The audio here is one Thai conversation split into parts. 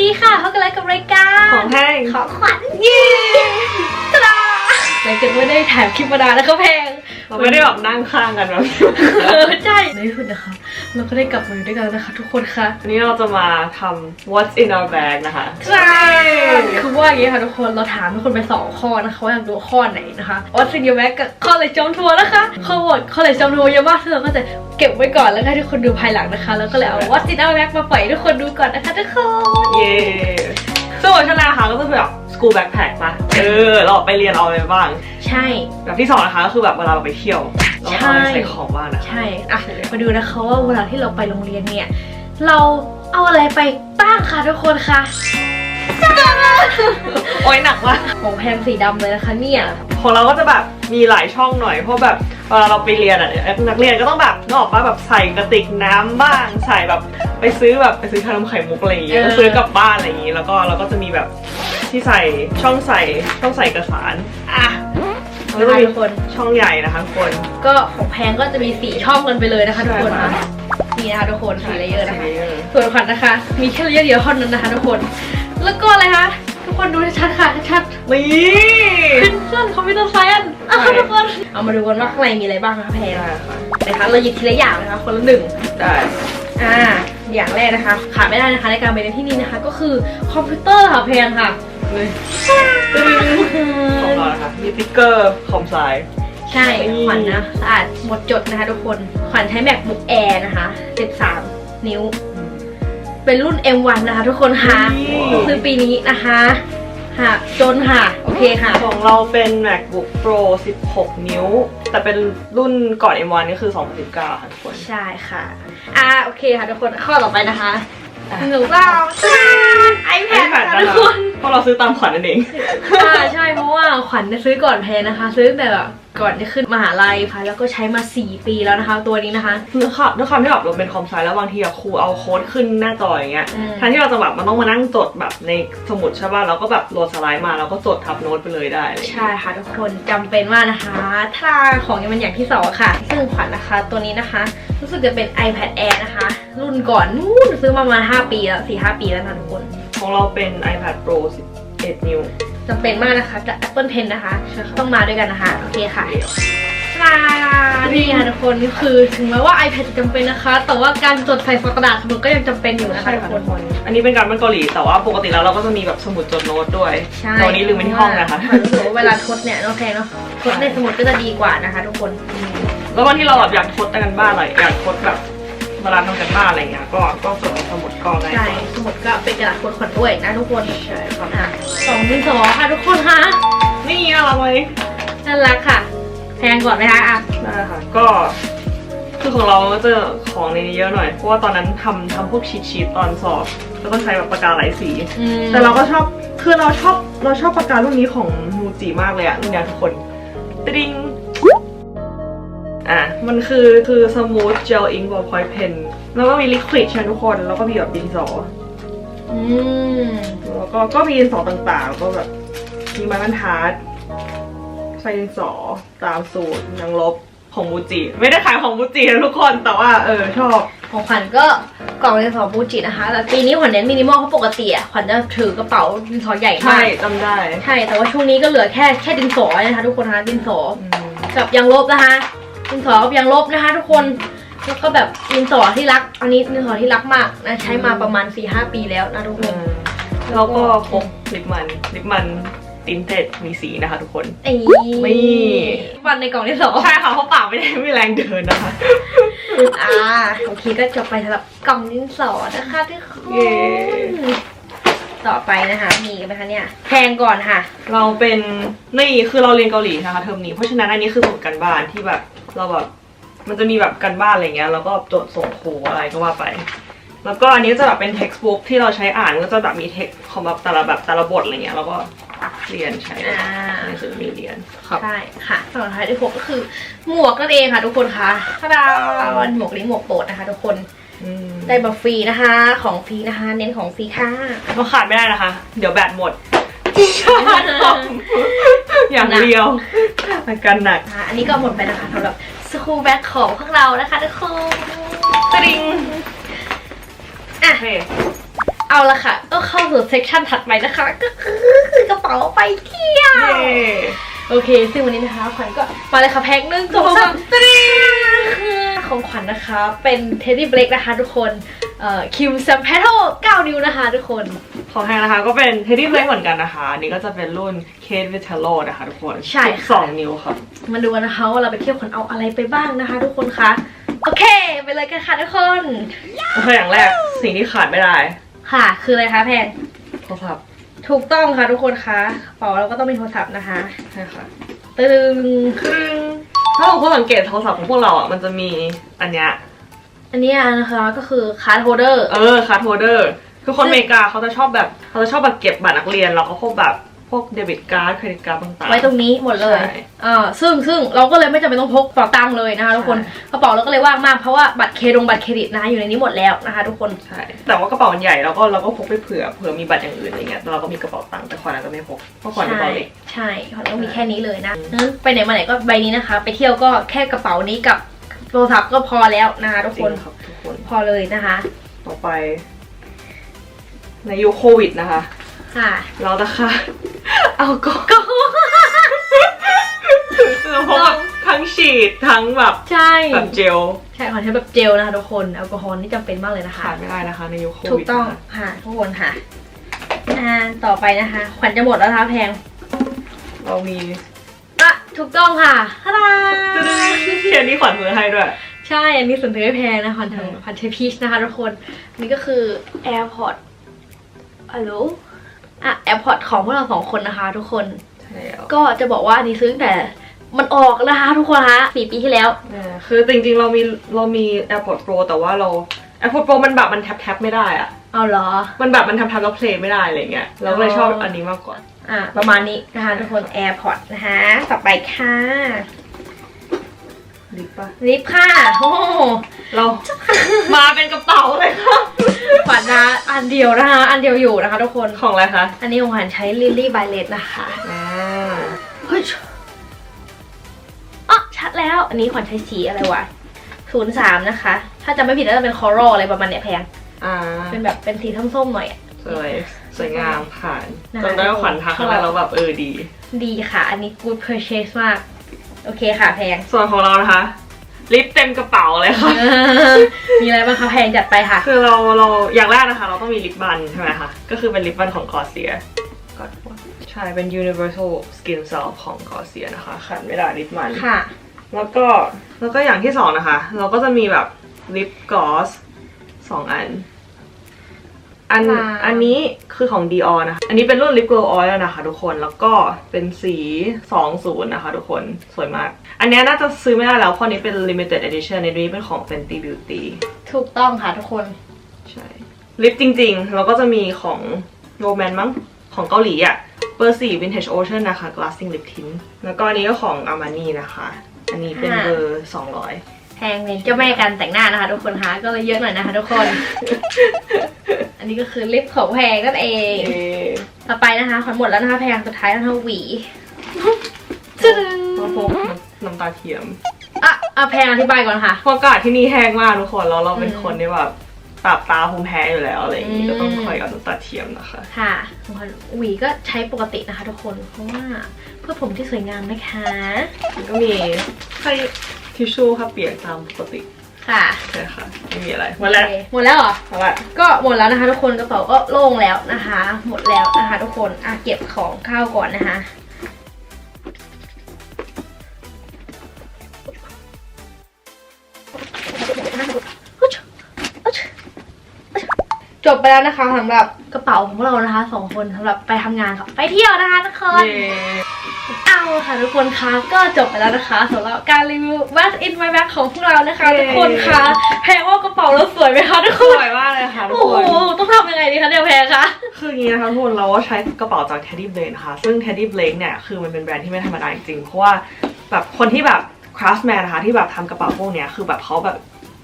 ดีค่ะพบกันแล้วกับรายการของแห้งของขวัญเย้ตาดาหลังจากไม่ได้ถ่ายคลิปมานานแล้วก็แพง เราไม่ได้แบบนั่งข้างกันแบบเออใช่ในที่สุดนะคะ เราก็ได้กลับมาอยู่ด้วยกันแล้วนะคะทุกคนค่ะ วันนี้เราจะมาทำ what's in our bag นะคะ ใช่คือว่าอย่างนี้ค่ะทุกคนเราถามทุกคนไปสองข้อนะคะว่าอยากดูข้อไหนนะคะวัดซินยูแบ็กกับข้อเลยจอมทัวร์นะคะข้อโหวตข้อเลยจอมทัวร์เยอะมากซึ่งเราก็จะเก็บไว้ก่อนแล้วก็ให้ทุกคนดูภายหลังนะคะ แล้วก็เลยเอาวัดซินยูแบ็กมาปล่อยให้ทุกคนดูก่อนนะคะทุกคน เย้ซึ่งวันชนะนะคะก็จะเป็นแบบ school backpack ปะเออ เราออกไปเรียนเอาอะไรไปบ้าง ใช่ แบบที่สองนะคะก็คือแบบเวลาเราไปเที่ยวเราก็ต้องใช่ใช้ของบ้างนะคะใช่อะมาดูนะคะว่าเวลาที่เราไปโรงเรียนเนี่ย เราเอาอะไรไปบ้างคะทุกคนคะโอ้ยหนักมากของแพงสีดำเลยนะคะเนี่ยของเราก็จะแบบมีหลายช่องหน่อย เพราะแบบเวลาเราไปเรียนอะนักเรียนก็ต้องแบบนึกออกปะแบบใส่กระติกน้ำบ้างใส่แบบไปซื้อแบบไปซื้อขนมไข่มุกอะไรอย่างเงี้ยเออก็ซื้อกลับบ้านอะไรอย่างงี้ แล้วก็เราก็จะมีแบบ ที่ใส่ช่องใส่ช่องใส่เอกสารอะแล้วก็นะคะมีทุกคนช่องใหญ่นะคะทุกคนก็ของแพงก็จะมีสีช่องกันไปเลยนะคะทุกคนใช่นะค่ะนี่นะคะทุกคนสีเลเยอร์นะคะสีเลเยอร์ส่วนขวัญนะคะ มีแค่เลเยอร์เดียวเท่านั้นนะคะทุกคน แล้วก็อะไรคะทุกคนดูชัดๆค่ะชัดนี่ๆเป็นเครื่องคอมพิวเตอร์ไซน์อะใช่ทุกคนเอามาดูกันว่าข้างในมีอะไรบ้างนะคะแพงได้ค่ะนะคะเราหยิบทีละอย่างนะคะคนละหนึ่งได้อ่าอย่างแรกนะคะขาดไม่ได้นะคะในการไปในที่นี่นะคะ ก็คือคอมพิวเตอร์ค่ะแพงค่ะ เลยของเรานะคะมีติ๊กเกอร์คอมไซด์ใช่ขวัญนะสะอาดหมดจดนะคะทุกคน ขวัญใช้ MacBook Air นะคะ 13 นิ้ว เป็นรุ่น M1 นะคะ ทุกคนค่ะนี่ซื้อปีนี้นะคะค่ะจนค่ะ โอเคค่ะ ของเราเป็น MacBook Pro 16 นิ้ว แต่เป็นรุ่นก่อน M1 ก็คือ 2019 ค่ะทุกคน ใช่ค่ะ อ่า โอเคค่ะทุกคน ข้อต่อไปนะคะอะหนูเราไอแพดค่ะทุกคน เพราะเราซื้อตามขวัญนั่นเองอ่าใช่เพราะว่าขวัญเนี่ยซื้อก่อนแพนนะคะ ซื้อตั้งแต่แบบก่อนจะขึ้นมหาลัยค่ะแล้วก็ใช้มา 4 ปีแล้วนะคะ ตัวนี้นะคะด้วยความด้วยความที่แบบเราเป็นคอมไซด์แล้วบางทีอะครูเอาโค้ดขึ้นหน้าจออย่างเงี้ยอืม แทนที่เราจะแบบมันต้องมานั่งจดแบบในสมุดใช่ป่ะเราก็แบบโหลดสไลด์มาแล้วก็จดทับโน้ตไปเลยได้อะไรอย่างเงี้ย ใช่ค่ะทุกคนจำเป็นมากนะคะ ถ้าของยังเป็นอย่างที่สองค่ะ ซึ่งขวัญนะคะตัวนี้นะคะ รู้สึกจะเป็น iPad Air นะคะ รุ่นก่อนนู่นซื้อมาประมาณ5ปีแล้ว4 5 ปีแล้วนะทุกคน ของเราเป็น iPad Pro 11 นิ้ว จำเป็นมากนะคะกับ Apple Pen นะคะ ใช่ค่ะ ต้องมาด้วยกันนะคะ โอเคค่ะลานี่ค่ะทุกคนนี่คือถึงแม้ว่า iPad จะจำเป็นนะคะ แต่ว่าการจดใส่กระดาษมันก็ยังจำเป็นอยู่นะคะใช่ทุกค่ะคทุน กคน อันนี้เป็นการบ้านเกาหลี แต่ว่าปกติแล้วเราก็จะมีแบบสมุดจดโน้ตด้วยใช่แต่วันนี้ลืมไว้ที่ห้องนะคะขวัญรู้สึกว่าเวลาทดเนี่ยน้องแพงเนาะทดในสมุดก็จะดีกว่านะคะ ทุกคน แล้ววันที่เราแบบอยากทดกันบ้านอะไรอยากทดแบบ เวลาทำกันบ้านอะไรเงี้ยก็ก็จดในสมุดก็ได้ใช่สมุดก็เป็นกระดาษทดขวัญด้วยนะทุกคนใช่ครับอะสองดินสอค่ะทุกคนคะนี่น่ารักไหมน่ารักค่ะแพงก่อนไหมคะอะได้ค่ะก็คือของเราก็จะของในนี้เยอะหน่อย เพราะว่าตอนนั้นทำทำพวกชีทชีตตอนสอบแล้วก็ใช้แบบปากกาหลายสีอืมแต่เราก็ชอบคือเราชอบเราชอบปากการุ่นนี้ของมูจิมากเลยอะรุ่นเนี้ยทุกคนตริง อะ มันคือคือ smooth gel ink ballpoint pen แล้วก็มี liquid ใช่ไหมทุกคน แล้วก็มีแบบดินสออืมแล้วก็ก็มีดินสอต่างๆแล้วก็แบบมีไม้บรรทัดใส่ดินสอตามสูตรนางลบของมูจิ ไม่ได้ขายของมูจินะทุกคนแต่ว่าเออชอบของขวัญก็กล่องดินสอบูจินะคะแต่ปีนี้ขวัญเน้นมินิมอลเพราะปกติอะขวัญจะถือกระเป๋าดินสอใหญ่ใช่มากจำได้ ใช่ แต่ว่าช่วงนี้ก็เหลือแค่แค่ดินสอนะคะทุกคนนะคะดินสออืมกับยางลบนะคะ ดินสอกับยางลบนะคะ ทุกคนแล้วก็แบบดินสอที่รัก อันนี้ดินสอที่รักมากนะใช้มาประมาณ4ีหปีแล้วนะทุกคนแล้วก็พกลิปมันลิปมันตินเต็ดมีสีนะคะทุกคนไอ้นี่วันในกล่องดินสอใช่ค่ะเพราะปากไม่ได้ไม่มีแรงเดินนะคะอ่าโอเคก็จบไปสำหรับกล่องดินสอนะคะทุกคนเย้ต่อไปนะคะมีกันไหมคะเนี่ยแพงก่อนค่ะ เราเป็นนี่คือเราเรียนเกาหลีนะคะเทอมนี้เพราะฉะนั้นอันนี้คือสมุดการบ้านที่แบบ เราแบบมันจะมีแบบการบ้านอะไรเงี้ยแล้วก็จดส่งครูอะไรก็ว่าไป แล้วก็อันนี้จะแบบเป็น textbook ที่เราใช้อ่านก็จะแบบมีเทคของแบบแต่ละแบบแต่ละบทอะไรเงี้ยแล้วก็เรียนใช้อ่าหนังสือมีเรียนครับใช่ค่ะสำหรับท้ายที่หกก็คือหมวกนั่นเองค่ะทุกคนค่ะถ้าเราหมวกนี้หมวกโปรดนะคะ ทุกคนอืมได้แบบฟรีนะคะ ของฟรีนะคะ เน้นของฟรีค่ะก็ขาดไม่ได้นะคะ เดี๋ยวแบตหมด อย่างเดียวอาการหนัก อ่าอันนี้ก็หมดไปนะคะสำหรับสคูลแบ็คของพวกเรานะคะทุกคนตริงอะโอเคเอาเอาละค่ะ ก็เข้าสู่เซกชันถัดไปนะคะ ก็คือกระเป๋าไปเที่ยวเย้โอเค ซึ่งวันนี้นะคะขวัญก็มาเลยค่ะแพ็คหนึ่งสองสามตรี ของขวัญนะคะ เป็นเทดดี้เบลกนะคะทุกคนเอ่อคิมซัมแพทโล9นิ้วนะคะทุกคน ของแฮงนะคะก็เป็นเทดดี้เบลเหมือนกันนะคะ อันนี้ก็จะเป็นรุ่นเคทวิทเทโลนะคะทุกคนใช่ค่ะสองนิ้วค่ะ มาดูกันนะคะว่าเราไปเที่ยวขวัญเอาอะไรไปบ้างนะคะ ทุกคนคะโอเค ไปเลยกันค่ะทุกคนโอเคอย่างแรกสิ่งที่ขาดไม่ได้ ค่ะ คืออะไรคะแพนโทรศัพท์ถูกต้องค่ะทุกคนคะกระเป๋าเราก็ต้องมีโทรศัพท์นะคะใช่ค่ะตึงครึ่ง ถ้าเราคนสังเกตโทรศัพท์ของพวกเราอะมันจะมีอันเนี้ยอันเนี้ยนะคะก็คือคาร์ดโฮเดอร์ เออคาร์ดโฮเดอร์ คือคนอเมริกาเขาจะชอบแบบเขาจะชอบแบบเก็บบัตรนักเรียนแล้วก็พวกแบบ พวกเดบิตการ์ดเครดิตการ์ดต่างๆ ไว้ตรงนี้หมดเลยใช่อ่าซึ่งซึ่งเราก็เลยไม่จำเป็นต้องพกกระเป๋าตังค์เลยนะคะทุกคนใช่ กระเป๋าเราก็เลยว่างมากเพราะว่าบัตรเครดงบัตรเครดิตนะคะอยู่ในนี้หมดแล้วนะคะทุกคน ใช่ แต่ว่ากระเป๋ามันใหญ่แล้วก็เราก็พกไปเผื่อเผื่อมีบัตรอย่างอื่นอะไรเงี้ยแต่เราก็มีกระเป๋าตังค์แต่ขวัญอาจจะไม่พกเพราะขวัญกระเป๋าเล็ก ใช่ของเรามีแค่นี้เลยนะนั้นไปไหนมาไหนก็ใบนี้นะคะ ไปเที่ยวก็แค่กระเป๋านี้กับโทรศัพท์ก็พอแล้วนะคะทุกจริคนงครับทุกคน พอเลยนะคะต่อไป ในยุคโควิดนะคะ ค่ะ เราจะค่ะ เอาก็ก็เราพกแบบทั้งฉีดทั้งแบบใช่แบบเจลใช่ขอใช้แบบเจลนะคะทุกคนแอลกอฮอล์นี่จำเป็นมากเลยนะคะขาดไม่ได้นะคะในยุคโคถูกวิดต้องนะคะค่ะทุกคนค่ะอ่าต่อไปนะคะขวัญจะหมดแล้วนะคะแพงเรามีอะถูกต้องค่ะฮาดาเทียนนี้ขวัญมือให้ด้วยใช่อันนี้ส่วนถือไม่แพงนะขวัญอืมขวัญใช้พีชนะคะทุกคนอันนี่ก็คือ AirPod ฮัลโหล อะ AirPod ของพวกเราสองคนนะคะ ทุกคนใช่แล้วก็จะบอกว่าอันนี้ซื้อตั้งแต่มันออกนะคะ ทุกคนคะสี่ปีที่แล้ว อ่าคือจริงๆ เรามีเรามี AirPods Pro แต่ว่าเรา AirPods Pro มันแบบมันแท็บแท็บไม่ได้อะเอาเหรอ มันแบบมันทำทำแล้วเพลย์ไม่ได้อะไรเงี้ยเราก็เลยชอบอันนี้มากกว่า อะประมาณนี้นะคะทุกคน AirPod นะคะต่อไปค่ะดีป่ะลิปค่ะโอ้โหเรา มาเป็นกระเป๋าเลยค่ะขวัญนะอันเดียวนะคะ อันเดียวอยู่นะคะทุกคนของอะไรคะ อันนี้ของขวัญใช้ลิลลี่ไบเลตนะคะอ่าเฮ้ยอ๋อชัดแล้ว อันนี้ขวัญใช้สีอะไรวะศูนย์สามนะคะ ถ้าจำไม่ผิดน่าจะเป็นคอรัลอะไรประมาณเนี้ยแพงอ่าเป็นแบบเป็นสีส้มๆหน่อยอะ สวยสวยงามผ่านนะคะจนได้ว่าขวัญทักอะไรแล้วแบบเออดี ดีค่ะ อันนี้ good purchase มาก โอเคค่ะแพง ส่วนของเรานะคะ ลิปเต็มกระเป๋าเลยค่ะ มีอะไรบ้างคะแพงจัดไปค่ะ คือเราเราอย่างแรกนะคะ เราต้องมีลิปบันใช่ไหมคะ ก็คือเป็นลิปบันของกอเซียใช่เป็น universal skin salve ของกอเซียนะคะขาดไม่ได้ลิปมันค่ะ แล้วก็แล้วก็อย่างที่สองนะคะ เราก็จะมีแบบลิปกลอสสองอัน อันว้าวอันนี้คือของ Dior นะคะ อันนี้เป็นรุ่น Lip Glow Oil นะคะทุกคน แล้วก็เป็นสี 20 นะคะทุกคน สวยมาก อันเนี้ยน่าจะซื้อไม่ได้แล้ว เพราะนี้เป็น limited edition ในนี้เป็นของ Fenty Beauty ถูกต้องค่ะทุกคน ใช่ ลิปจริงๆเราก็จะมีของโรแมนมั้ง ของเกาหลีอะเบอร์สี่ Vintage Ocean นะคะ Glassing Lip Tint แล้วก็อันนี้ก็ของ Armani นะคะ อันนี้เป็นค่ะเบอร์ 200 แพงเป็นเจ้าแม่การแต่งหน้านะคะ ทุกคนคะก็เลยเยอะหน่อยนะคะ ทุกคน อันนี้ก็คือลิปของแพงนั่นเองเอ๊ะต่อไปนะคะขวัญหมดแล้วนะคะแพงสุดท้ายนะคะหวีจึ๊งมาพกน้ำตาเทียมอะอะแพงอธิบายก่อนค่ะเพราะอากาศที่นี่แห้งมากทุกคนแล้วเราเป็นอืมคนที่แบบตับตาภูมิแพ้อยู่แล้วอะไรอย่างนี้อืมก็ต้องคอยเอาน้ำตาเทียมนะคะค่ะของขวัญหวีก็ใช้ปกตินะคะ ทุกคนเพราะว่าเพื่อผมที่สวยงามนะคะแล้วก็มีให้ ทิชชู่ค่ะเปียกตามปกติค่ะใช่ค่ะไม่มีอะไรหมดแล้วโอเคหมดแล้วเหรอเอาละก็หมดแล้วนะคะ ทุกคนกระเป๋าก็โล่งแล้วนะคะ หมดแล้วนะคะ ทุกคนอะเก็บของข้าวก่อนนะคะ จบไปแล้วนะคะสำหรับกระเป๋าของเรานะคะสองคนสำหรับไปทำงานค่ะ ไปเที่ยวนะคะทุกคน เย้ เอาละค่ะทุกคนคะก็จบไปแล้วนะคะสำหรับการรีวิว What's in my bag ของพวกเรานะคะทุกคนคะแพงว่ากระเป๋าเราสวยไหมคะทุกคสนวยมากเลยค่ะทุกโอ้คโหนต้องทำยังไงดีคะเนี่ยแพงคะคืออย่างนี้นะคะทุกคนเราก็ใช้กระเป๋าจาก Teddy Blake นะคะ ซึ่ง Teddy Blake เนี่ย คือมันเป็นแบรนด์ที่ไม่ธรรมดาจริงๆเพราะว่าแบบคนที่แบบ craftsman นะคะที่แบบทำกระเป๋าพวกเนี้ยคือแบบเขาแบบ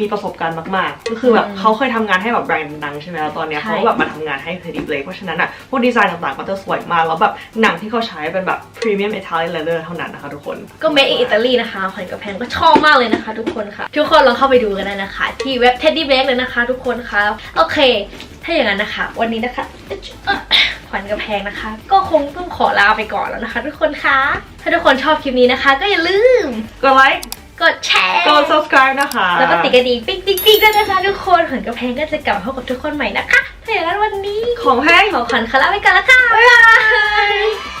มีประสบการณ์มาก ๆ ก็คือแบบอืมเขาเคยทำงานให้แบบแบรนด์ดังๆใช่ไหมแล้วตอนเนี้ยใช่เขาก็แบบมาทำงานให้ Teddy Blake เพราะฉะนั้นอะพวกดีไซน์ต่างๆก็จะสวยมากแล้วแบบหนังที่เขาใช้เป็นแบบ premium Italian leather เท่านั้นนะคะทุกคนก็ made in Italy นะคะขวัญกับแพงก็ชอบมากเลยนะคะ ทุกคนค่ะ ทุกคนลองเข้าไปดูกันได้นะคะ ที่เว็บ Teddy Bag เลยนะคะ ทุกคนคะโอเค ถ้าอย่างนั้นนะคะ วันนี้นะคะขวัญกับแพงนะคะ ก็คงต้องขอลาไปก่อนแล้วนะคะ ทุกคนคะถ้าทุกคนชอบคลิปนี้นะคะ ก็อย่าลืมกดไลค์ กดแชร์กด subscribe นะคะ แล้วก็ติดกระดิ่งปิ๊งปิ๊งปิ๊งด้วยนะคะทุกคนขวัญกับแพงก็จะกลับมาพบกับทุกคนใหม่นะคะถ้าอย่างนั้นวันนี้ ของแพงขอขวัญคาราไปก่อนละค่ะบ๊ายบาย